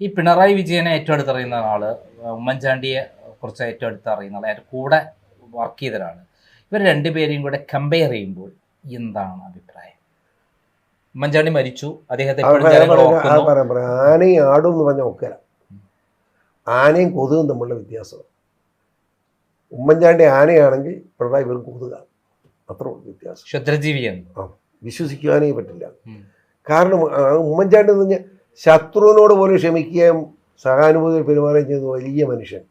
ഈ പിണറായി വിജയനെ ഏറ്റവും അടുത്തറിയുന്ന ആൾ ഉമ്മൻചാണ്ടിയെ കുറച്ച് ഏറ്റവും അടുത്തറിയുന്ന ആൾ അതിന്റെ കൂടെ വർക്ക് ചെയ്തതാണ് ഒരാൾ ഇവർ രണ്ടുപേരെയും കൂടെ കമ്പയർ ചെയ്യുമ്പോൾ എന്താണ് അഭിപ്രായം? ഉമ്മൻചാണ്ടി മരിച്ചു അദ്ദേഹത്തെ ആനയും ആടും എന്ന് പറഞ്ഞാൽ ഒക്കല ആനയും കൊതുകും തമ്മിലുള്ള വ്യത്യാസം. ഉമ്മൻചാണ്ടി ആനയാണെങ്കിൽ പിണറായി വെറും കൊതുക. അത്ര വ്യത്യാസം. ക്ഷുദ്രജീവിയാണ് വിശ്വസിക്കുവാനേ പറ്റില്ല. കാരണം ഉമ്മൻചാണ്ടി എന്ന് പറഞ്ഞാൽ ശത്രുവിനോട് പോലും ക്ഷമിക്കുകയും സഹാനുഭൂതി പെരുമാറുകയും ചെയ്ത വലിയ മനുഷ്യൻ.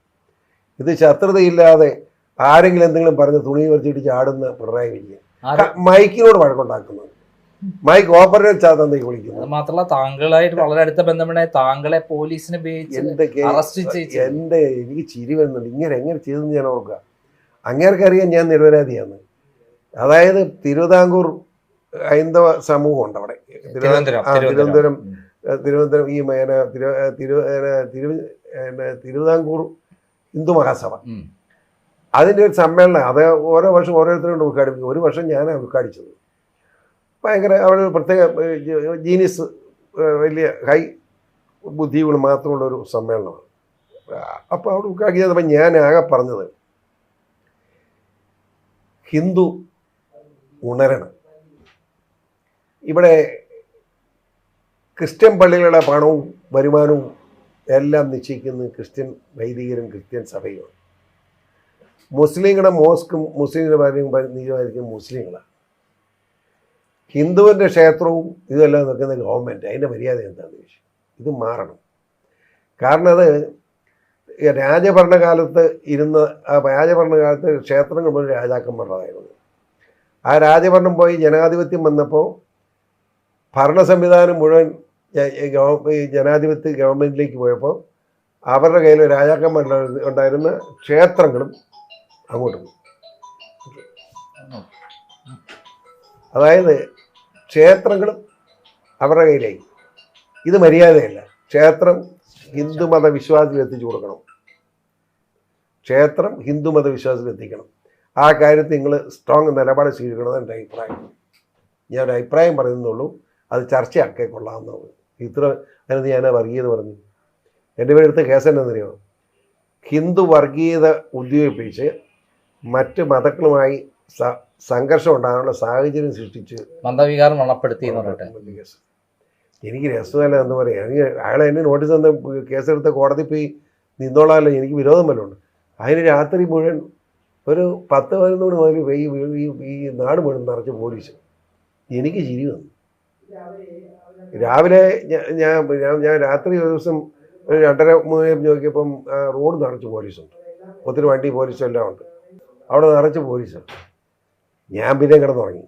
ഇത് ശത്രുതയില്ലാതെ ആരെങ്കിലും എന്തെങ്കിലും പറഞ്ഞ് തുണി വരച്ചിട്ട് ചാടുന്ന പിണറായി വിജയൻ. മൈക്കിനോട് വഴക്കുണ്ടാക്കുന്നത്. മൈക്ക് ഓപ്പറേറ്റ് ചാത്തന്തയ്ക്ക് വിളിക്കുന്നത് മാത്രമല്ല താങ്കളായിട്ട് വളരെ അടുത്ത ബന്ധമുണ്ടായ താങ്കളെ പോലീസിനെ ഉപയോഗിച്ച് എന്റെ എനിക്ക് ചിരി വരുന്നുണ്ട്. ഇങ്ങനെ എങ്ങനെ ചെയ്തെന്ന് ഞാൻ ഓർക്കുക. അങ്ങേർക്കറിയാം ഞാൻ നിരപരാധിയാണ്. അതായത് തിരുവിതാംകൂർ ഹൈന്ദവ സമൂഹമുണ്ട് അവിടെ. തിരുവനന്തപുരം തിരുവനന്തപുരം ഈ മേന തിരു തിരു തിരു തിരുവിതാംകൂർ ഹിന്ദു മഹാസഭ. അതിന്റെ ഒരു സമ്മേളനം അത് ഓരോ വർഷം ഓരോരുത്തരും ഉദ്ഘാടിപ്പിക്കും. ഒരു വർഷം ഞാനാണ് ഉദ്ഘാടിച്ചത്. ഭയങ്കര അവിടെ ഒരു പ്രത്യേക ജീനിയസ് വലിയ ഹൈ ബുദ്ധികൾ മാത്രമുള്ള ഒരു സമ്മേളനമാണ്. അപ്പോൾ അവിടെ ഉദ്ഘാടിച്ചപ്പോൾ ഞാൻ ആകെ പറഞ്ഞത് ഹിന്ദു ഉണരണം. ഇവിടെ ക്രിസ്ത്യൻ പള്ളികളുടെ പണവും വരുമാനവും എല്ലാം നിശ്ചയിക്കുന്നത് ക്രിസ്ത്യൻ വൈദികരും ക്രിസ്ത്യൻ സഭയുമാണ് മുസ്ലിങ്ങളുടെ മോസ്കും മുസ്ലിങ്ങളുടെ ഭാര്യയും തീരുമാനിക്കുന്നത് മുസ്ലിങ്ങളാണ്. ഹിന്ദുവിന്റെ ക്ഷേത്രവും ഇതെല്ലാം നിൽക്കുന്ന ഗവൺമെന്റ് അതിന്റെ മര്യാദ എന്താണെന്ന് ചോദിച്ചു. ഇത് മാറണം. കാരണം അത് രാജഭരണകാലത്ത് ഇരുന്ന രാജഭരണകാലത്ത് ക്ഷേത്രങ്ങൾ പോലും രാജാക്കന്മാരുടേതായിരുന്നു. ആ രാജഭരണം പോയി ജനാധിപത്യം വന്നപ്പോൾ ഭരണ സംവിധാനം മുഴുവൻ ഈ ജനാധിപത്യ ഗവൺമെന്റിലേക്ക് പോയപ്പോൾ അവരുടെ കയ്യിൽ രാജാക്കന്മാരുടെ ഉണ്ടായിരുന്ന ക്ഷേത്രങ്ങളും അങ്ങോട്ട് അതായത് ക്ഷേത്രങ്ങളും അവരുടെ കയ്യിലായി. ഇത് മര്യാദയല്ല. ക്ഷേത്രം ഹിന്ദുമത വിശ്വാസത്തിൽ എത്തിച്ചു കൊടുക്കണം. ക്ഷേത്രം ഹിന്ദുമത വിശ്വാസത്തിൽ എത്തിക്കണം. ആ കാര്യത്തിൽ നിങ്ങൾ സ്ട്രോങ് നിലപാട് സ്വീകരിക്കണമെന്ന് എന്റെ അഭിപ്രായം. ഞാൻ ഒരു അഭിപ്രായം പറയുന്നുള്ളൂ അത് ചർച്ചയാക്കേ കൊള്ളാമെന്നുള്ളത് ഇത്ര അതിനകത്ത് ഞാൻ വർഗീയത പറഞ്ഞു എന്റെ പേരെടുത്ത കേസ് എന്നറിയോ ഹിന്ദു വർഗീയത ഉദ്യോഗിപ്പിച്ച് മറ്റ് മതങ്ങളുമായി സംഘർഷം ഉണ്ടാകാനുള്ള സാഹചര്യം സൃഷ്ടിച്ച് മന്ദവികാരം വളപ്പെടുത്തി കേസ്. എനിക്ക് രസമല്ല എന്ന് പറയുക എനിക്ക് അയാളെ എന്നെ നോട്ടീസ് തന്ന കേസെടുത്ത കോടതി പോയി നിന്നോളാമല്ലോ. എനിക്ക് വിരോധം വല്ലതും ഉണ്ട് അതിന് രാത്രി മുഴുവൻ ഒരു പത്ത് പതിനൊന്ന് മണി മുതൽ ഈ നാട് മുഴുവൻ നിറച്ച് പോലീസ്. എനിക്ക് ചിരി വന്നു. രാവിലെ ഞാൻ ഞാൻ രാത്രി ഒരു ദിവസം ഒരു രണ്ടര മൂന്ന് നോക്കിയപ്പം റോഡ് നിറച്ച് പോലീസുണ്ട്. ഒത്തിരി വണ്ടി പോലീസും എല്ലാം ഉണ്ട്. അവിടെ നിറച്ച് പോലീസുണ്ട്. ഞാൻ പിന്നെ കിടന്നുറങ്ങി.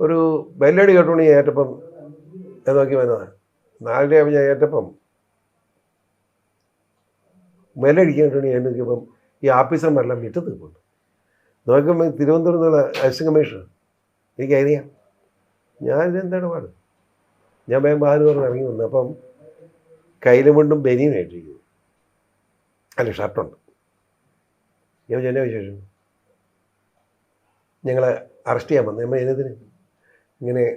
ഒരു ബെല്ലടി കേട്ടോണ്ട് ഞാൻ ഏറ്റപ്പം ഞാൻ നോക്കി വന്നതാണ് ആവുമ്പോൾ ഞാൻ ഏറ്റപ്പം ബെല്ലടിക്കാൻ കേട്ടോണ്ട് ഞാൻ നോക്കിയപ്പം ഈ ഓഫീസർമാരെല്ലാം മുറ്റത്ത് നിൽപ്പുണ്ട് നോക്കുമ്പോൾ തിരുവനന്തപുരം നിന്നുള്ള അസിസ്റ്റന്റ് കമ്മീഷണർ എനിക്കറിയാം ഞാൻ ഇതെന്താണ് ഞാൻ വേഗം ബാലു പറഞ്ഞ് ഇറങ്ങി വന്നു. അപ്പം കയ്യിലും കൊണ്ടും ബനിയും ആയിട്ടിരിക്കുന്നു. അല്ല ഷർട്ടുണ്ട്. ഞാൻ എന്നെ വിശേഷം? ഞങ്ങളെ അറസ്റ്റ് ചെയ്യാൻ വന്നു. നമ്മൾ എന്നതിന്? ഇങ്ങനെ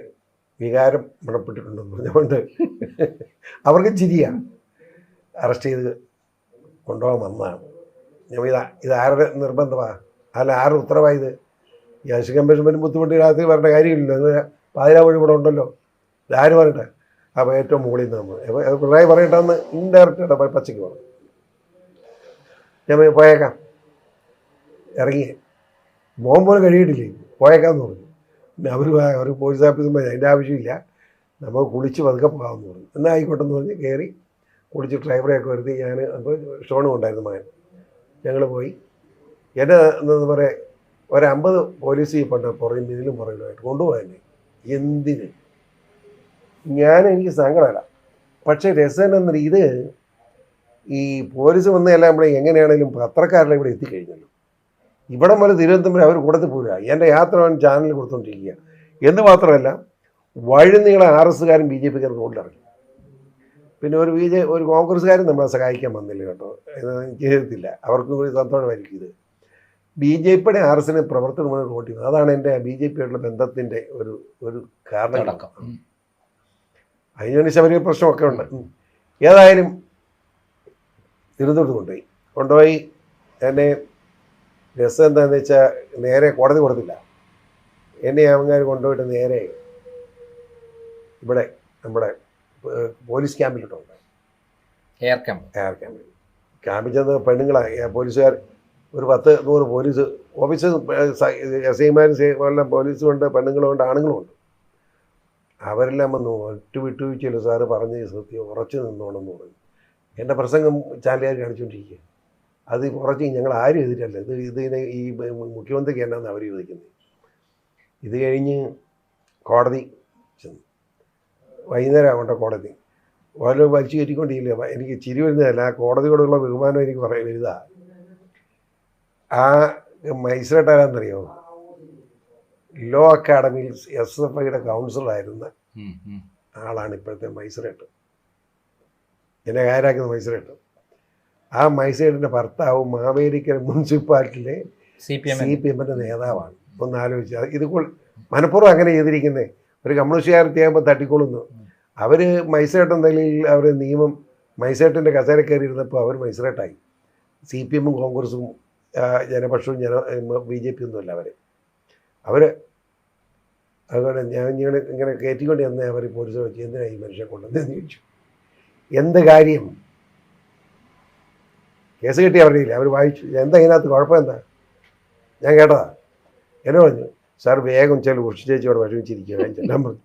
വികാരം മണപ്പെട്ടിട്ടുണ്ടെന്ന് പറഞ്ഞുകൊണ്ട് അവർക്ക് ചിരിയാണ് അറസ്റ്റ് ചെയ്ത് കൊണ്ടുപോകാൻ വന്നതാണ്. ഞാൻ ഇത് ഇത് ആരുടെ നിർബന്ധമാ? അല്ല ആരുടെ ഉത്തരവായത് ഈ അശു കമ്മീഷൻ വരും ബുദ്ധിമുട്ട് വരേണ്ട കാര്യമില്ലല്ലോ. ഇത് പാതിരാ വഴി ഇവിടെ ഉണ്ടല്ലോ. ഇതാര് പറയട്ടെ? അപ്പോൾ ഏറ്റവും മുകളിൽ നിന്ന് നമ്മൾ. പിണറായി പറയട്ടെന്ന് ഇൻഡയറക്റ്റ് പച്ചയ്ക്ക് പറഞ്ഞു. ഞാൻ പോയേക്കാം. ഇറങ്ങി. മോൻ പോലും കഴിയിട്ടില്ലേ? പോയേക്കാന്ന് പറഞ്ഞു. പിന്നെ അവർ അവർ പോലീസ് ഓഫീസിൽ പറഞ്ഞു അതിന്റെ ആവശ്യമില്ല. നമ്മൾ കുളിച്ച് പതുക്കെ പോകാമെന്ന് പറഞ്ഞു. എന്നാൽ ആയിക്കോട്ടെ എന്ന് പറഞ്ഞ് കയറി കുളിച്ച് ഡ്രൈവറെയൊക്കെ വരുത്തി ഞാൻ അപ്പോൾ ഷോണും ഉണ്ടായിരുന്നു മകൻ. ഞങ്ങൾ പോയി. എന്നെ എന്താ പറയുക ഒരമ്പത് പോലീസ് ജീപ്പുണ്ട് പുറകിൽ ഇതിലും പുറകിലുമായിട്ട് കൊണ്ടുപോകാൻ എന്തിന്? ഞാൻ എനിക്ക് സങ്കടമല്ല. പക്ഷേ രസം എന്നൊരു ഇത് ഈ പോലീസ് വന്നതെല്ലാം ഇവിടെ എങ്ങനെയാണെങ്കിലും പത്രക്കാരെല്ലാം ഇവിടെ എത്തിക്കഴിഞ്ഞല്ലോ. ഇവിടെ മുതൽ തിരുവനന്തപുരം അവർ കൂടത്തിൽ പോരുക. എന്റെ യാത്ര അവൻ ചാനലിൽ കൊടുത്തുകൊണ്ടിരിക്കുക എന്ന് മാത്രമല്ല വഴുന്നീളെ ആർ എസ്സുകാരും ബി ജെ പിക്കാരും റോഡിലിറങ്ങി. പിന്നെ ഒരു ബി ജെ ഒരു കോൺഗ്രസ്സുകാരും നമ്മളെ സഹായിക്കാൻ വന്നില്ല കേട്ടോ. ചെയ്തിട്ടില്ല അവർക്കും കൂടി സന്തോഷമായിരിക്കും ഇത്. ബി ജെ പിയുടെ ആർ എസിന് പ്രവർത്തനമാണ് റോട്ടിൽ അതാണ് എന്റെ ബി ജെ പിയോടുള്ള ബന്ധത്തിന്റെ ഒരു ഒരു കാരണം. അതിനുവേണ്ടി ശബരിമല പ്രശ്നമൊക്കെ ഉണ്ട്. ഏതായാലും തിരുവനന്തപുരത്ത് കൊണ്ടുപോയി. കൊണ്ടുപോയി എന്നെ രസം എന്താണെന്ന് വെച്ചാൽ നേരെ കോടതി കൊടുത്തില്ല. എന്നെ അവങ്ങാർ കൊണ്ടുപോയിട്ട് നേരെ ഇവിടെ നമ്മുടെ പോലീസ് ക്യാമ്പിലിട്ടുണ്ട് എയർ ക്യാമ്പ്. എയർ ക്യാമ്പിൽ. ക്യാമ്പിൽ ചെന്ന് പെണ്ണുങ്ങളാണ് പോലീസുകാർ ഒരു പത്ത് നൂറ് പോലീസ് ഓഫീസേഴ്സ് എസ് ഐമാരും എല്ലാം പോലീസും ഉണ്ട് പെണ്ണുങ്ങളും ഉണ്ട് ആണുങ്ങളും ഉണ്ട്. അവരെല്ലാം വന്ന് ഒറ്റ വിട്ടുവീഴ്ചയില്ല സാറ് പറഞ്ഞ സത്യം ഉറച്ചു നിന്നോണമെന്ന് പറഞ്ഞു. എന്റെ പ്രസംഗം ചാലിയാർ കാണിച്ചുകൊണ്ടിരിക്കുക അത് ഉറച്ച് ഞങ്ങൾ ആരും എതിരല്ല. ഇത് ഇതിനെ ഈ മുഖ്യമന്ത്രിക്ക് എന്നാന്ന് അവർ ചോദിക്കുന്നത്. ഇത് കഴിഞ്ഞ് കോടതി ചെന്നു. വൈകുന്നേരം ആവട്ടെ കോടതി. ഓരോ വലിച്ചു കയറ്റിക്കൊണ്ടിരിക്കില്ല? എനിക്ക് ചിരി വരുന്നതല്ല. ആ കോടതിയോടുള്ള ബഹുമാനം എനിക്ക് പറയാൻ വരുതാ ആ മജിസ്ട്രേറ്റ് ആരാന്നറിയോ ലോ അക്കാഡമിയിൽ എസ് എഫ് ഐയുടെ കൗൺസിലറായിരുന്ന ഉം. ആളാണ് ഇപ്പോഴത്തെ മൈസറേട്ട് എന്നെ കയറാക്കുന്ന മൈസറേട്ട് ആ മജിസ്ട്രേറ്റിന്റെ ഭർത്താവ് മാവേലിക്കര മുനിസിപ്പാലിറ്റിയിലെ C P M C P എമ്മിന്റെ നേതാവാണ്. ഒന്ന് ആലോചിച്ച് ഇത് മനഃപൂർവം അങ്ങനെ ചെയ്തിരിക്കുന്നത് ഒരു കമ്മ്യൂണിസ്റ്റുകാരത്തിയാകുമ്പോൾ തട്ടിക്കൊള്ളുന്നു. അവർ മൈസേട്ടൻ നിലയിൽ അവർ നിയമം മൈസേട്ടിന്റെ കസേര കയറി ഇരുന്നപ്പോൾ അവർ മൈസറേട്ടായി സി പി എമ്മും കോൺഗ്രസും ജനപക്ഷവും ജന ബി ജെ പി ഒന്നുമല്ല അവർ അവർ അതുകൊണ്ട് ഞാൻ ഇങ്ങനെ ഇങ്ങനെ കയറ്റിക്കൊണ്ട് ചെന്ന് അവർ പോലീസ് വെച്ച് എന്തിനാണ് ഈ മനുഷ്യനെ കൊണ്ടുവന്നതെന്ന് ചോദിച്ചു. എന്ത് കാര്യം? കേസ് കിട്ടി അവരുടെ അവർ വായിച്ചു. എന്താ ഇതിനകത്ത് കുഴപ്പം എന്താ? ഞാൻ കേട്ടതാ. എന്നെ പറഞ്ഞു സാർ വേഗം ചില കുറിച്ച് ചേച്ചിയോട് വിഷമിച്ചിരിക്കുകയാണ്. ചെല്ലാൻ പറഞ്ഞു.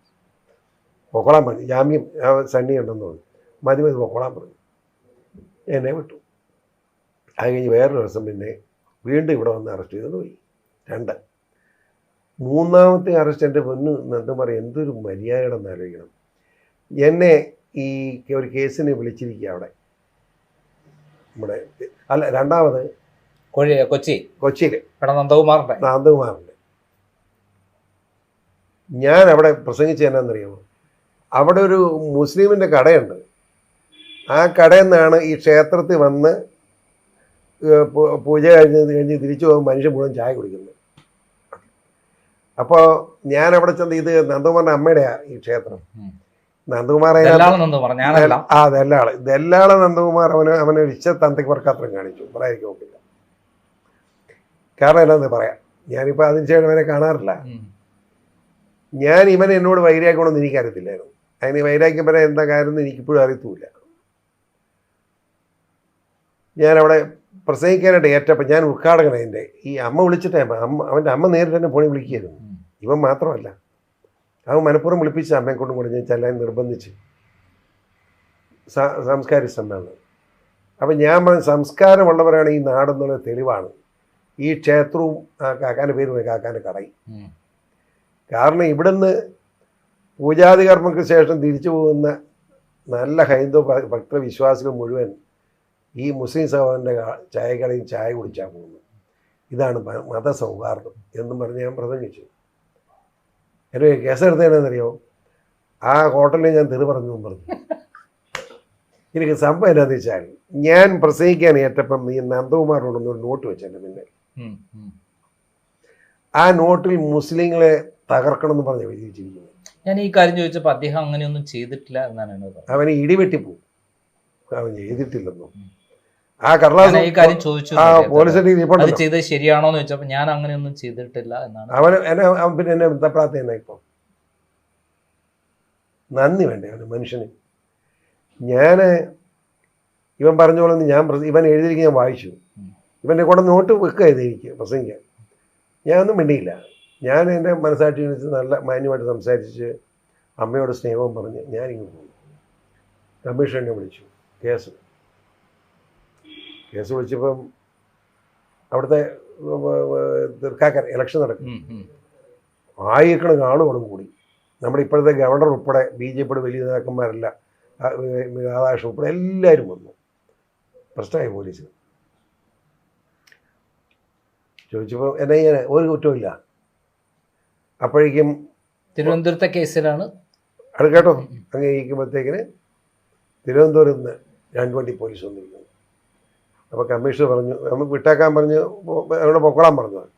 പൊക്കോളാൻ പറഞ്ഞു. ജാമ്യം സണ്ണി ഉണ്ടെന്ന് പറഞ്ഞു. മതി മതി പൊക്കോളാൻ പറഞ്ഞു. എന്നെ വിട്ടു. അത് കഴിഞ്ഞ് വേറൊരു ദിവസം പിന്നെ വീണ്ടും ഇവിടെ വന്ന് അറസ്റ്റ് ചെയ്തുകൊണ്ട് പോയി. രണ്ട്. മൂന്നാമത്തെ അറസ്റ്റ് എന്റെ പൊന്ന് എന്താ പറയുക എന്തൊരു മര്യാദയുടെ ആലോചിക്കണം. എന്നെ ഈ ഒരു കേസിന് വിളിച്ചിരിക്കുക അവിടെ. നമ്മുടെ അല്ല രണ്ടാമത് കോഴി കൊച്ചി. കൊച്ചിയിൽ ഇവിടെ നന്ദകുമാറിന്റെ. നന്ദകുമാറിന്റെ ഞാൻ അവിടെ പ്രസംഗിച്ച എന്നാന്നറിയാമോ അവിടെ ഒരു മുസ്ലിമിന്റെ കടയുണ്ട്. ആ കടയിൽ നിന്നാണ് ഈ ക്ഷേത്രത്തിൽ വന്ന് പൂജ കഴിഞ്ഞ് കഴിഞ്ഞ് തിരിച്ചു പോകുമ്പോൾ മനുഷ്യൻ മുഴുവൻ ചായ കുടിക്കുന്നത്. അപ്പോൾ ഞാൻ അവിടെ ചെന്ന് ഇത് നന്ദകുമാറിന്റെ അമ്മയുടെയാ ഈ ക്ഷേത്രം. നന്ദകുമാർ ആ ദല്ലാൾ. ദല്ലാൾ നന്ദകുമാർ അവന് അവനെ വിശ്വ തന്തയ്ക്ക് വർക്കാത്രം കാണിച്ചു. പറയാതിരിക്കും നോക്കില്ല കാരണം എന്നാന്ന് പറയാം. ഞാനിപ്പോൾ അതിന് ശേഷം അവനെ കാണാറില്ല. ഞാൻ ഇവൻ എന്നോട് വൈരാഗ്യമാണെന്ന് എനിക്കറിയത്തില്ലായിരുന്നു അതിന് വൈരാഗ്യം വരെ എന്താ കാര്യം എനിക്കിപ്പോഴും അറിയത്തുമില്ല. ഞാനവിടെ പ്രസംഗിക്കാനായിട്ട് ഏറ്റപ്പോൾ ഞാൻ ഉദ്ഘാടകനെ എന്റെ. ഈ അമ്മ വിളിച്ചിട്ടേ അമ്മ അവന്റെ അമ്മ നേരിട്ട് തന്നെ ഫോണിൽ വിളിക്കുകയായിരുന്നു. ഇവൻ മാത്രമല്ല. അവൻ മനഃപൂർവം വിളിപ്പിച്ച അമ്മയെ കൊണ്ടും കൂടെ ഞാൻ ചെല്ലാൻ നിർബന്ധിച്ച്. സാംസ്കാരിക സമ്മേളനം. അപ്പം ഞാൻ പറഞ്ഞ സംസ്കാരമുള്ളവരാണ് ഈ നാടെന്നുള്ള തെളിവാണ്. ഈ ക്ഷേത്രവും ആ കാക്കാന്റെ പേര് കാക്കാന്റെ കടയും. കാരണം ഇവിടുന്ന് പൂജാതി കർമ്മക്ക് ശേഷം തിരിച്ചു പോകുന്ന നല്ല ഹൈന്ദവ ഭക്ത ഭക്തവിശ്വാസികൾ മുഴുവൻ ഈ മുസ്ലിം സഹോദരന്റെ ചായക്കടയിൽ ചായ കുടിച്ചാൽ പോകുന്നു ഇതാണ് മത മതസൗഹാർദ്ദം എന്നും പറഞ്ഞ് ഞാൻ പ്രസംഗിച്ചു. എന്നെ കേസെടുത്തതെന്നറിയോ ആ ഹോട്ടലിൽ ഞാൻ തെറി പറഞ്ഞു പറഞ്ഞു. എനിക്ക് സംഭവം എന്താണെന്ന് വെച്ചാൽ ഞാൻ പ്രസംഗിക്കാൻ ഏറ്റപ്പം ഈ നന്ദകുമാറിനോടൊന്ന് ഒരു നോട്ട് വെച്ചു എന്റെ മുന്നിൽ ഉം. ഉം. ആ നോട്ടിൽ മുസ്ലിങ്ങളെ തകർക്കണം എന്ന് പറഞ്ഞു വിചാരിച്ചിരിക്കുന്നത് ഞാൻ ഈ കാര്യം ചോദിച്ചപ്പോൾ അദ്ദേഹം അങ്ങനെയൊന്നും ചെയ്തിട്ടില്ല എന്നാണ് അവന് ഇടിവെട്ടിപ്പോ അവനെ ഇടിവെട്ടിപ്പോവും അവൻ ചെയ്തിട്ടില്ലെന്നോ? ആ കടലാസ് ഈ കാര്യം ചോദിച്ചു ആ. പോലീസ് അത്. ചെയ്തത് ശരിയാണോ എന്ന് ചോദിച്ചപ്പോൾ ഞാൻ അങ്ങനെയൊന്നും ചെയ്തിട്ടില്ല എന്നാണ്. അവന് എന്നെ അവൻ പിന്നെ എന്നെ തന്നെ ഇപ്പം. നന്ദി വേണ്ടേ അവന് മനുഷ്യന്. ഞാൻ ഇവൻ പറഞ്ഞോളെന്ന് ഞാൻ ഇവൻ എഴുതിയിരിക്കും ഞാൻ വായിച്ചു. ഇവന്റെ കൂടെ നോട്ട് വെക്കുക ഇത് എനിക്ക് പ്രസംഗിക്കാൻ. ഞാനൊന്നും മിണ്ടിയില്ല. ഞാൻ എന്റെ മനസ്സാക്ഷി വെച്ച് നല്ല മാന്യമായിട്ട് സംസാരിച്ച് അമ്മയോട് സ്നേഹവും പറഞ്ഞ് ഞാനിങ്ങനെ പോയി. കമ്മീഷനെ വിളിച്ചു. കേസ്. കേസ് വിളിച്ചപ്പം അവിടുത്തെ തൃക്കാക്കര ഇലക്ഷൻ നടക്കും. ആയിരക്കണ. ആയിരക്കണക്കിന് ആളുകളും കൂടി. നമ്മുടെ ഇപ്പോഴത്തെ ഗവർണർ ഉൾപ്പെടെ ബി ജെ പിയുടെ വലിയ നേതാക്കന്മാരല്ല രാധാകൃഷ്ണൻ ഉൾപ്പെടെ എല്ലാവരും വന്നു. പ്രശ്നമായി പോലീസ്. ചോദിച്ചപ്പോൾ എന്നെ ഇങ്ങനെ ഒരു കുറ്റമില്ല അപ്പോഴേക്കും തിരുവനന്തപുരത്തെ കേസിലാണ്? അത് കേട്ടോ. അങ്ങനെ ഇരിക്കുമ്പോഴത്തേക്കിന് തിരുവനന്തപുരത്ത് നിന്ന് രണ്ട് വണ്ടി പോലീസ് വന്നിരിക്കുന്നു അപ്പോൾ കമ്മീഷണർ പറഞ്ഞു നമുക്ക് വിട്ടേക്കാൻ പറഞ്ഞ് അവിടെ പൊക്കോളാൻ പറഞ്ഞത്.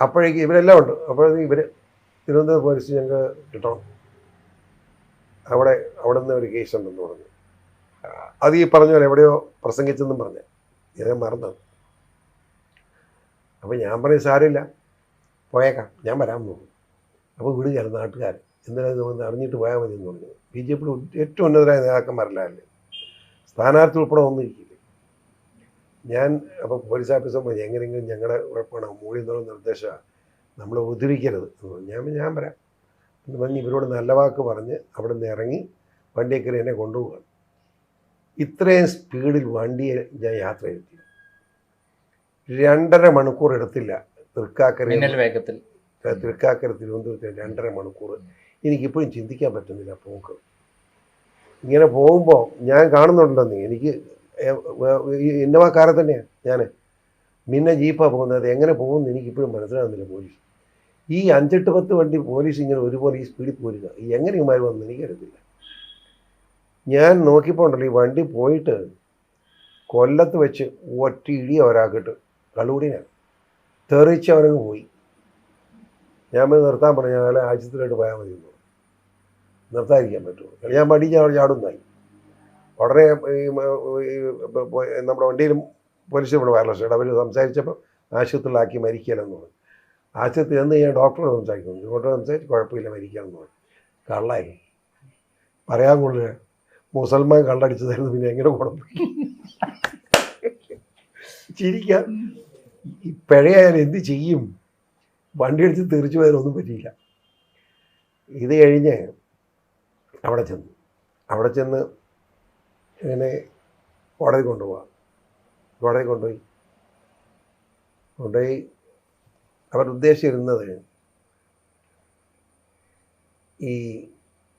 അപ്പോഴേക്ക് ഇവരെല്ലാം ഉണ്ട്. അപ്പോഴേക്ക് ഇവർ തിരുവനന്തപുരം പോലീസ് ഞങ്ങൾക്ക് കിട്ടണം. അവിടെ അവിടെ നിന്ന് ഒരു കേസ് ഉണ്ടെന്ന് പറഞ്ഞു. അത് ഈ പറഞ്ഞ പോലെ എവിടെയോ പ്രസംഗിച്ചെന്നും പറഞ്ഞു. ഞാൻ മറന്നത് അപ്പോൾ ഞാൻ പറഞ്ഞു സാരമില്ല. പോയേക്കാം. ഞാൻ വരാൻ പോകും. അപ്പോൾ വിടുകയാണ് നാട്ടുകാർ എന്തായാലും വന്ന് അറിഞ്ഞിട്ട് പോയാൽ മതി എന്ന് പറഞ്ഞു. ബി ജെ പിയുടെ ഏറ്റവും ഉന്നതരായ നേതാക്കന്മാരല്ലേ സ്ഥാനാർത്ഥി ഉൾപ്പെടെ ഒന്നിരിക്കില്ല ഞാൻ അപ്പോൾ പോലീസ് ഓഫീസർ മതി എങ്ങനെയെങ്കിലും ഞങ്ങളുടെ കുഴപ്പമാണ് മൂളി എന്നുള്ള നിർദ്ദേശമാണ് നമ്മൾ ഉദ്ധരിക്കരുത്. എന്ന് ഞാൻ ഞാൻ വരാം എന്ന് പറഞ്ഞ് ഇവരോട് നല്ല വാക്ക് പറഞ്ഞ് അവിടെ നിന്ന് ഇറങ്ങി വണ്ടിയെ കയറി എന്നെ കൊണ്ടുപോകാം ഇത്രയും സ്പീഡിൽ വണ്ടിയെ ഞാൻ യാത്ര ചെയ്തു രണ്ടര മണിക്കൂർ എടുത്തില്ല. തൃക്കാക്കര വേഗത്തിൽ. തൃക്കാക്കര തിരുവനന്തപുരത്ത് രണ്ടര മണിക്കൂർ. എനിക്കിപ്പോഴും ചിന്തിക്കാൻ പറ്റുന്നില്ല പോക്ക്. ഇങ്ങനെ പോകുമ്പോൾ ഞാൻ കാണുന്നുണ്ടെന്ന് എനിക്ക് ഏ- വേ- ഈ ഇന്നോവ കാറെ തന്നെയാണ് ഞാൻ പിന്നെ ജീപ്പാണ് പോകുന്നത്. എങ്ങനെ പോകുമെന്ന് എനിക്കിപ്പോഴും മനസ്സിലാകുന്നില്ല പോലീസ്. ഈ അഞ്ചെട്ട് പത്ത് വണ്ടി പോലീസ് ഇങ്ങനെ ഒരുപോലെ ഈ സ്പീഡിൽ പോരുക എങ്ങനെ ഇമാർ വന്നു എനിക്കറിയത്തില്ല ഞാൻ നോക്കിപ്പോണ്ടല്ലോ ഈ വണ്ടി പോയിട്ട് കൊല്ലത്ത് വെച്ച് ഒറ്റ ഇടിയ ഒരാക്കിട്ട് കള്ളുകൂടിനാണ് തെറിച്ച് അവനങ്ങ് പോയി. ഞാൻ പോയി നിർത്താൻ പറഞ്ഞു ഞാൻ ആഴ്ചത്തിലായിട്ട് പോയാൽ മതി. നിർത്താതിരിക്കാൻ പറ്റുമോ? ഞാൻ മടി ഞാൻ ചാടുന്നായി ഉടനെ ഈ നമ്മുടെ വണ്ടിയിലും പോലീസ് ഇവിടെ വയർലെസ് അവർ സംസാരിച്ചപ്പോൾ ആശുപത്രിയിലാക്കി മരിക്കലെന്ന് പറഞ്ഞു. ആശുപത്രി ചെന്ന് ഞാൻ ഡോക്ടറോട് സംസാരിക്കുന്നു. ഡോക്ടറെ സംസാരിച്ച് കുഴപ്പമില്ല മരിക്കാമെന്ന് പറഞ്ഞു. കള്ളായി. പറയാൻ കൊള്ളില്ല മുസൽമാൻ കള്ളടിച്ചതായിരുന്നു പിന്നെ എങ്ങനെ കുഴപ്പമില്ല ചിരിക്കാൻ. ഈ പിഴയായാലും എന്ത് ചെയ്യും? വണ്ടി അടിച്ച് തെറിച്ചു പോയതിനൊന്നും പറ്റിയില്ല. ഇത് കഴിഞ്ഞ് അവിടെ ചെന്നു. അവിടെ ചെന്ന് ഇങ്ങനെ കോടതി കൊണ്ടുപോകാം കോടതി കൊണ്ടുപോയി. കൊണ്ടുപോയി അവർ ഉദ്ദേശിച്ചിരുന്നത് ഈ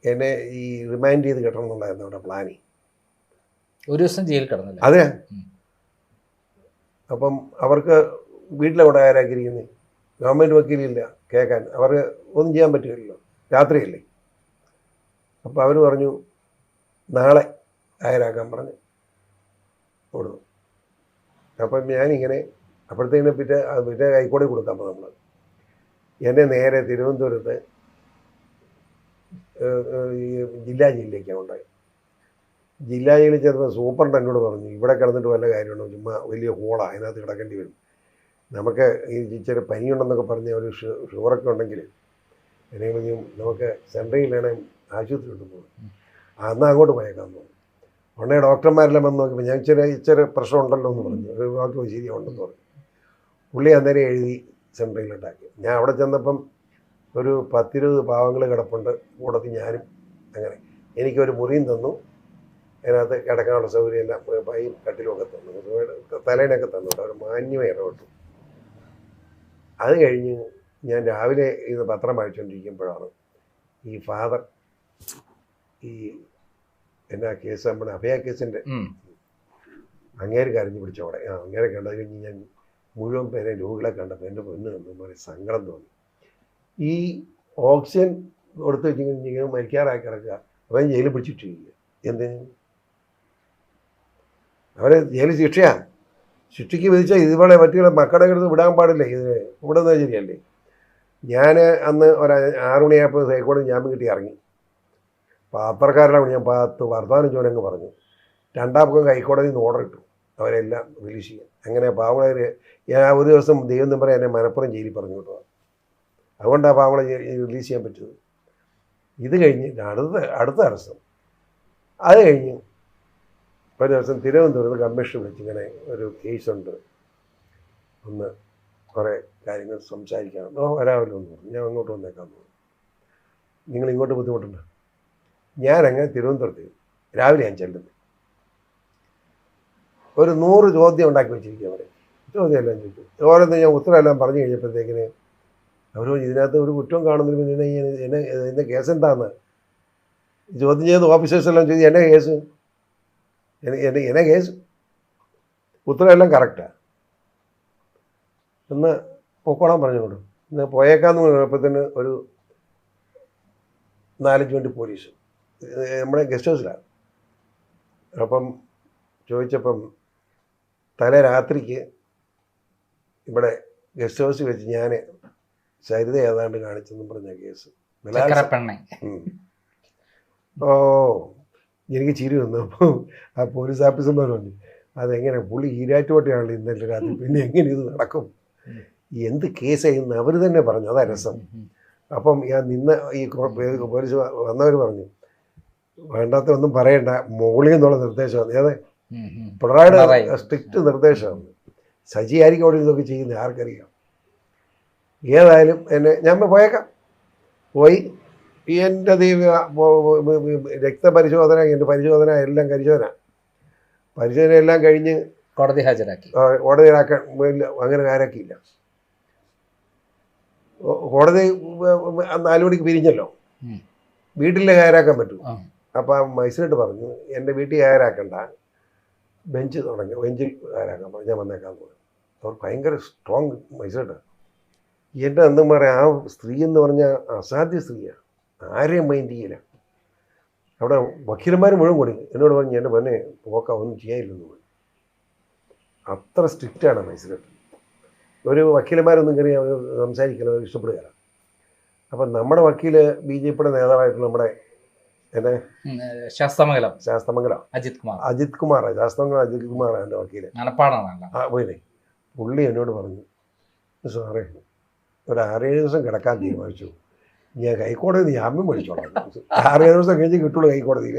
എന്നെ ഈ റിമൈൻഡ് ചെയ്ത് കിട്ടണം എന്നുള്ളതായിരുന്നു അവിടെ പ്ലാനിങ് ഒരു ദിവസം ജയിലിൽ കിടന്നില്ല? അതെ. അപ്പം അവർക്ക് വീട്ടിലവിടെ ആരാക്കിയിരിക്കുന്നത് ഗവൺമെന്റ് വക്കീലില്ല കേൾക്കാൻ. അവർക്ക് ഒന്നും ചെയ്യാൻ പറ്റില്ലല്ലോ. രാത്രിയല്ലേ? അപ്പോൾ അവർ പറഞ്ഞു നാളെ ആയരാക്കാൻ പറഞ്ഞ് കൊടുത്തു. അപ്പം ഞാനിങ്ങനെ അപ്പോഴത്തേക്കിനെ പിറ്റേ പിറ്റേ കൈക്കോടി കൊടുക്കാം അപ്പോൾ നമ്മൾ എന്നെ നേരെ തിരുവനന്തപുരത്ത് ഈ ജില്ലാ ജയിലിലേക്കാണ് ഉണ്ടായി ജില്ലാ ജയിലിൽ ചെന്നപ്പോൾ സൂപ്രണ്ട് എന്നോട് പറഞ്ഞു ഇവിടെ കിടന്നിട്ട് വല്ല കാര്യമുണ്ടോ? ചുമ്മാ വലിയ ഹോളാണ് അതിനകത്ത് കിടക്കേണ്ടി വരും. നമുക്ക് ഈ ഇച്ചിരി പനിയുണ്ടെന്നൊക്കെ പറഞ്ഞ് ഒരു ഷുഗറൊക്കെ ഉണ്ടെങ്കിൽ എന്നെങ്കിലും നമുക്ക് സെൻട്രയിൽ ആശുപത്രി കൊണ്ടുപോകും അന്ന് അങ്ങോട്ട് പോയേക്കാൻ തോന്നുന്നു ഉടനെ ഡോക്ടർമാരെല്ലാം വന്ന് നോക്കിയപ്പോൾ ഞാൻ ഇച്ചിരി ഇച്ചിരി പ്രശ്നം ഉണ്ടല്ലോ എന്ന് പറഞ്ഞു. ഒരു ഡോക്ടർ ശരിയുണ്ടെന്ന് പറഞ്ഞു. പുള്ളി അന്നേരം എഴുതി സെൻട്രയിലിട്ടാക്കി ഞാൻ അവിടെ ചെന്നപ്പം ഒരു പത്തിരുപത് പാവങ്ങൾ കിടപ്പുണ്ട്. കൂടത്തിൽ ഞാനും അങ്ങനെ. എനിക്കൊരു മുറിയും തന്നു. അതിനകത്ത് കിടക്കാനുള്ള സൗകര്യം എല്ലാം പൈയും കട്ടിലുമൊക്കെ തന്നു. തലേനൊക്കെ തന്നു ഒരു മാന്യമായി ഇടപെട്ടു അത് കഴിഞ്ഞ് ഞാൻ രാവിലെ ഇത് പത്രം വായിച്ചുകൊണ്ടിരിക്കുമ്പോഴാണ് ഈ ഫാദർ ഈ എന്നാ കേസ് നമ്മുടെ അഭയ കേസിന്റെ ഉം. അങ്ങേര് കരഞ്ഞു പിടിച്ചോടെ ആ അങ്ങേരെ കണ്ടത് കഴിഞ്ഞ് ഞാൻ മുഴുവൻ പേരെ രോഗികളെ കണ്ടപ്പോൾ എന്റെ പൊന്ന് പറയും സങ്കടം തോന്നി. ഈ ഓക്സിജൻ കൊടുത്തു വെച്ചിങ്ങനെ ഇങ്ങനെ മരിക്കാറായി കിടക്കുക അവൻ ജയിലിൽ പിടിച്ചിട്ടിരിക്കുക. എന്തിന് അവരെ ജയിലിൽ ശിക്ഷയാ. ശിക്ഷയ്ക്ക് വിധിച്ചാൽ ഇതുപോലെ മറ്റുള്ള മക്കളുടെ അടുത്ത് വിടാൻ പാടില്ല ഇത് വിടുന്നത് ശരിയല്ലേ? ഞാൻ അന്ന് ഒരു ആറുമണിയായപ്പോൾ ഹൈക്കോടതി ജാമ്യം കിട്ടി ഇറങ്ങി. പത്രക്കാരുടെ ഞാൻ പത്ത് വർത്തമാനം ചോരങ്ങ് പറഞ്ഞു. രണ്ടാം പക്കം ഹൈക്കോടതി നിന്ന് ഓർഡർ ഇട്ടു. അവരെല്ലാം റിലീസ് ചെയ്യാൻ. അങ്ങനെ പാവങ്ങളെ ഞാൻ ഒരു ദിവസം ദൈവം പറയാൻ എന്നെ മലപ്പുറം ജയിലിൽ പറഞ്ഞു കിട്ടുക അതുകൊണ്ടാണ് പാവങ്ങളെ റിലീസ് ചെയ്യാൻ പറ്റുന്നത് ഇത് കഴിഞ്ഞ് അടുത്ത അടുത്ത ദിവസം. അത് കഴിഞ്ഞ് ഒരു ദിവസം തിരുവനന്തപുരത്ത് കമ്മീഷൻ വിളിച്ച് ഇങ്ങനെ ഒരു കേസുണ്ട് ഒന്ന് കുറേ കാര്യങ്ങൾ സംസാരിക്കണം ഓ വരാമല്ലോ എന്ന് പറഞ്ഞു. ഞാൻ അങ്ങോട്ട് തോന്നുന്നു നിങ്ങൾ ഇങ്ങോട്ട് ബുദ്ധിമുട്ടുണ്ട്. ഞാനങ്ങനെ തിരുവനന്തപുരത്ത് രാവിലെ ഞാൻ ചെല്ലുന്നത് ഒരു നൂറ് ചോദ്യം ഉണ്ടാക്കി വെച്ചിരിക്കുക അവരെ. ചോദ്യം എല്ലാം ചോദിച്ചു. ഓരോന്ന് ഞാൻ ഉത്തരമെല്ലാം പറഞ്ഞു കഴിഞ്ഞപ്പോഴത്തേക്കിന് അവർ ഇതിനകത്ത് ഒരു കുറ്റവും കാണുന്നില്ല പിന്നെ എന്നെ എന്നെ കേസ് എന്താന്ന്? ചോദ്യം ചെയ്ത് ഓഫീസേഴ്സ് എല്ലാം ചോദിച്ചു എന്നെ കേസ്? എന്നെ എന്നെ കേസ്? ഉത്തരമെല്ലാം കറക്റ്റാണ് എന്ന് പൊക്കോളാൻ പറഞ്ഞോളൂ ഇന്ന് പോയേക്കാന്ന് പറഞ്ഞപ്പോഴത്തേന് ഒരു നാലഞ്ച് വണ്ടി പോലീസ്. നമ്മുടെ ഗസ്റ്റ് ഹൗസിലാണ് അപ്പം ചോദിച്ചപ്പം തലേ രാത്രിക്ക് ഇവിടെ ഗസ്റ്റ് ഹൗസിൽ വെച്ച് ഞാൻ സരിത ഏതാണ്ട് കാണിച്ചെന്നും പറഞ്ഞ കേസ്. ഓ എനിക്ക് ചിരി വന്നു. അപ്പോൾ ആ പോലീസ് ഓഫീസർമാർ പറഞ്ഞു അതെങ്ങനെ പുള്ളി ഈരാറ്റുപോട്ടയാണല്ലോ ഇന്നലെ രാത്രി? പിന്നെ എങ്ങനെ ഇത് നടക്കും? എന്ത് കേസായിരുന്നു അവർ തന്നെ പറഞ്ഞു. അതാ രസം. അപ്പം ഞാൻ നിന്ന് ഈ പോലീസ് വന്നവർ പറഞ്ഞു വേണ്ടാത്ത ഒന്നും പറയണ്ട. മോളി എന്നുള്ള നിർദ്ദേശമാണ് അതെ. പിണറായിയുടെ സ്ട്രിക്റ്റ് നിർദ്ദേശമാണ് സജി ആയിരിക്കും അവിടെ ഇതൊക്കെ ചെയ്യുന്നത്. ആർക്കറിയാം. ഏതായാലും എന്നെ ഞാൻ പോയേക്കാം. പോയി. എന്റെ ദൈവ രക്തപരിശോധന എന്റെ പരിശോധന എല്ലാം പരിശോധന പരിശോധന എല്ലാം കഴിഞ്ഞ് കോടതി ഹാജരാക്കി. കോടതി കോടതിയിലാക്കാൻ അങ്ങനെ ആരാക്കിയില്ല. കോടതി ഉം, മണിക്ക് പിരിഞ്ഞല്ലോ. വീട്ടിൽ ഹാജരാക്കാൻ പറ്റുമോ പറ്റൂ. ആ. അപ്പം ആ മജിസ്ട്രേറ്റ് പറഞ്ഞു എന്റെ വീട്ടിൽ ആരാക്കണ്ട? ബെഞ്ച് തുടങ്ങി ബെഞ്ചിൽ ആരാക്കാൻ പറഞ്ഞു ഞാൻ വന്നേക്കാൻ പറഞ്ഞു. അവർ ഭയങ്കര സ്ട്രോങ് മജിസ്ട്രേറ്റ് എന്റെ എന്തും പറയാം ആ സ്ത്രീ എന്ന് പറഞ്ഞാൽ അസാധ്യ സ്ത്രീയാണ് ആരെയും മൈൻഡ് ചെയ്യില്ല. അവിടെ വക്കീലന്മാർ മുഴുവൻ കൂടി എന്നോട് പറഞ്ഞു എന്റെ പൊന്നെ പോക്ക ഒന്നും ചെയ്യാനില്ലെന്ന് പറഞ്ഞു. അത്ര സ്ട്രിക്റ്റാണ് മജിസ്ട്രേറ്റ് ഒരു വക്കീലന്മാരൊന്നും കയറി സംസാരിക്കില്ല അവർ ഇഷ്ടപ്പെടുകയില്ല. അപ്പം നമ്മുടെ വക്കീൽ ബി ജെ പിയുടെ നേതാവായിട്ടുള്ള നമ്മുടെ എന്നെ ശാസ്തമംഗലം ശാസ്തമംഗലം അജിത് കുമാർ. അജിത് കുമാർ ശാസ്തമംഗലം അജിത് കുമാർ എന്റെ വക്കീൽ. ആ പോയില്ലേ? പുള്ളി എന്നോട് പറഞ്ഞു സാറേ ഒരു ആറേഴ് ദിവസം കിടക്കാൻ തീരുമാനിച്ചു. ഞാൻ ഹൈക്കോടതി ജാമ്യം മേടിച്ചോളാം. ആറേഴ് ദിവസം കഴിഞ്ഞ് കിട്ടുള്ളൂ ഹൈക്കോടതിയിൽ.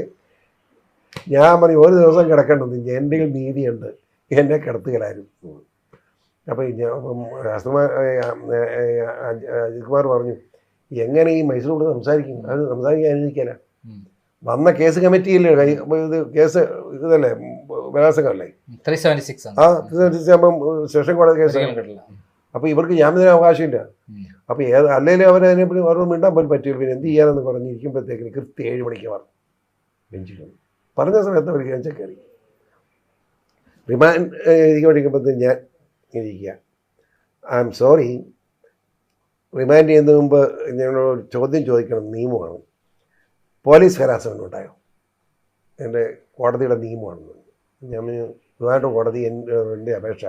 ഞാൻ പറഞ്ഞു ഒരു ദിവസം കിടക്കേണ്ടത് എന്റെ നീതിയുണ്ട്. എന്നെ കിടത്തുകയിലായിരുന്നു അപ്പോൾ ഞാൻ ശാസ്ത്രമാർ അജിത് കുമാർ പറഞ്ഞു എങ്ങനെ ഈ മൈസൂരോട് സംസാരിക്കും? അത് സംസാരിക്കാൻ അനുവദിക്കാന ഉം. വന്ന കേസ് കമ്മിറ്റിയില്ലേ ഇത് കേസ് ഇതല്ലേ? ബലാത്സംഗമല്ലേ? ത്രീ സെവന്റി സിക്സ് ആ തീർച്ചയാകുമ്പം സെഷൻ കോടതി കേസ് അപ്പോൾ ഇവർക്ക് ജാമ്യത്തിന് അവകാശമില്ല. അപ്പോൾ ഏത് അല്ലെങ്കിൽ അവരതിനെ അവരോട് മിണ്ടാൻ പോലും പറ്റില്ല. പിന്നെ എന്ത് ചെയ്യാനെന്ന് പറഞ്ഞിരിക്കുമ്പോഴത്തേക്കിന് കൃത്യം ഏഴ് മണിക്ക് പറഞ്ഞു ബെഞ്ചിൽ പറഞ്ഞ സമയത്ത് അവർ ഞാൻ കയറി. റിമാൻഡ് ഇരിക്കുമ്പോഴത്തേക്കും ഞാൻ ഇരിക്കുക. I am sorry. റിമാൻഡ് ചെയ്യുന്നതിന് മുമ്പ് ഞങ്ങളോട് ചോദ്യം ചോദിക്കണം. നിയമമാണ്. പോലീസ് ഹരാസ്മെന്റ് ഉണ്ടായോ? എന്റെ കോടതിയുടെ നിയമമാണെന്ന്. ഞാൻ ട്രിവാൻഡ്രം കോടതി എന്റെ അപേക്ഷ.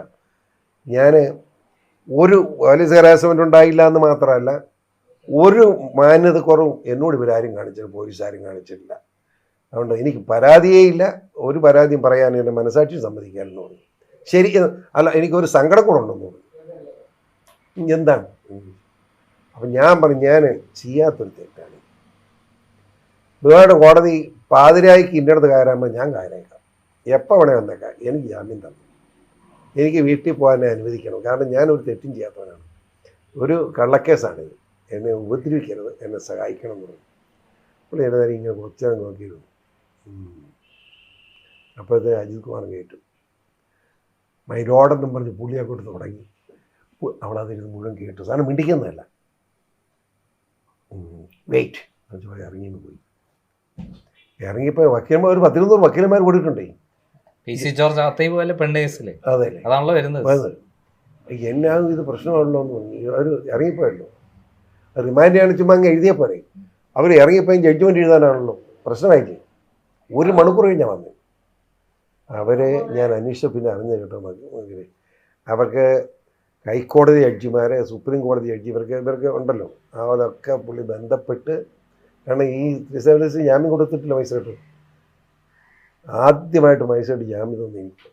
ഞാൻ ഒരു പോലീസ് ഹരാസ്മെന്റ് ഉണ്ടായില്ല എന്ന് മാത്രമല്ല ഒരു മാന്യത കുറവും എന്നോട് ഇവരാരും കാണിച്ചില്ല പോലീസുകാരും കാണിച്ചിട്ടില്ല അതുകൊണ്ട് എനിക്ക് പരാതിയേ ഇല്ല. ഒരു പരാതിയും പറയാൻ എന്റെ മനസാക്ഷി സമ്മതിക്കാനെന്ന് പറഞ്ഞു. ശരി അല്ല എനിക്കൊരു സങ്കടം കൂടെ ഉണ്ടെന്ന് പറഞ്ഞു എന്താണ്? അപ്പം ഞാൻ പറഞ്ഞു ഞാൻ ചെയ്യാത്തൊരു തെറ്റാണ്. ബഹുമാനയുടെ കോടതി പാതിരായിക്ക് ഇന്റെ അടുത്ത് ഞാൻ കയറേക്കാം എപ്പോൾ വേണേ വന്നേക്കാം. എനിക്ക് ജാമ്യം തന്നു. എനിക്ക് വീട്ടിൽ പോകാൻ അനുവദിക്കണം. കാരണം ഞാനൊരു തെറ്റും ചെയ്യാത്തവനാണ്. ഒരു കള്ളക്കേസാണിത് എന്നെ ഉപദ്രവിക്കരുത്. എന്നെ സഹായിക്കണം എന്ന് പറഞ്ഞു. അപ്പോൾ എന്റെ നേരം ഇങ്ങനെ കൊച്ചാൻ നോക്കിയിരുന്നു. അപ്പോഴത്തെ അജിത് കുമാർ കേട്ടു. മൈ ലോഡെന്നും പറഞ്ഞ് പുള്ളിയെ കൊടുത്ത് തുടങ്ങി. അവളതിരുന്ന് മുഴുവൻ കേട്ടു. സാധനം മിണ്ടിക്കുന്നതല്ല. വെയിറ്റ്. എന്ന് പോയി ഇറങ്ങിയെന്ന് പോയി. ഇറങ്ങിയപ്പോൾ വക്കീലന്മാർ ഒരു പത്തിരുന്നൂറ് വക്കീലന്മാർ കൂടിയിട്ടുണ്ടേ. പി സി ജോർജ് അത്തൈ പോലെ പെണ്ണ് കേസിൽ. അതെ. അതാണല്ലോ വരുന്നത്. എന്നാ ഇത് പ്രശ്നമാണല്ലോ എന്ന് പറഞ്ഞു. അവർ ഇറങ്ങിപ്പോയല്ലോ. റിമാൻഡ് ചെയ്യണം ചുമ്മാ അങ്ങ് എഴുതിയാൽ പോരെ. അവർ ഇറങ്ങിപ്പോയി ജഡ്ജ്മെന്റ് എഴുതാനാണല്ലോ. പ്രശ്നമായില്ലേ? ഒരു മണിക്കൂർ കഴിഞ്ഞാൽ വന്നു. അവരെ ഞാൻ അന്വേഷിച്ച പിന്നെ അറിഞ്ഞു കേട്ടോ അവർക്ക് ഹൈക്കോടതി ജഡ്ജിമാരെ സുപ്രീം കോടതി ജഡ്ജി ഇവർക്ക് ഇവർക്ക് ഉണ്ടല്ലോ. അവരൊക്കെ പുള്ളി ബന്ധപ്പെട്ട് കാരണം ഈ ത്രിസേവൻസ് ജാമ്യം കൊടുത്തിട്ടില്ല മൈസൂട്ട് ആദ്യമായിട്ട് മൈസൂട്ട് ജാമ്യം തന്നെ എനിക്ക്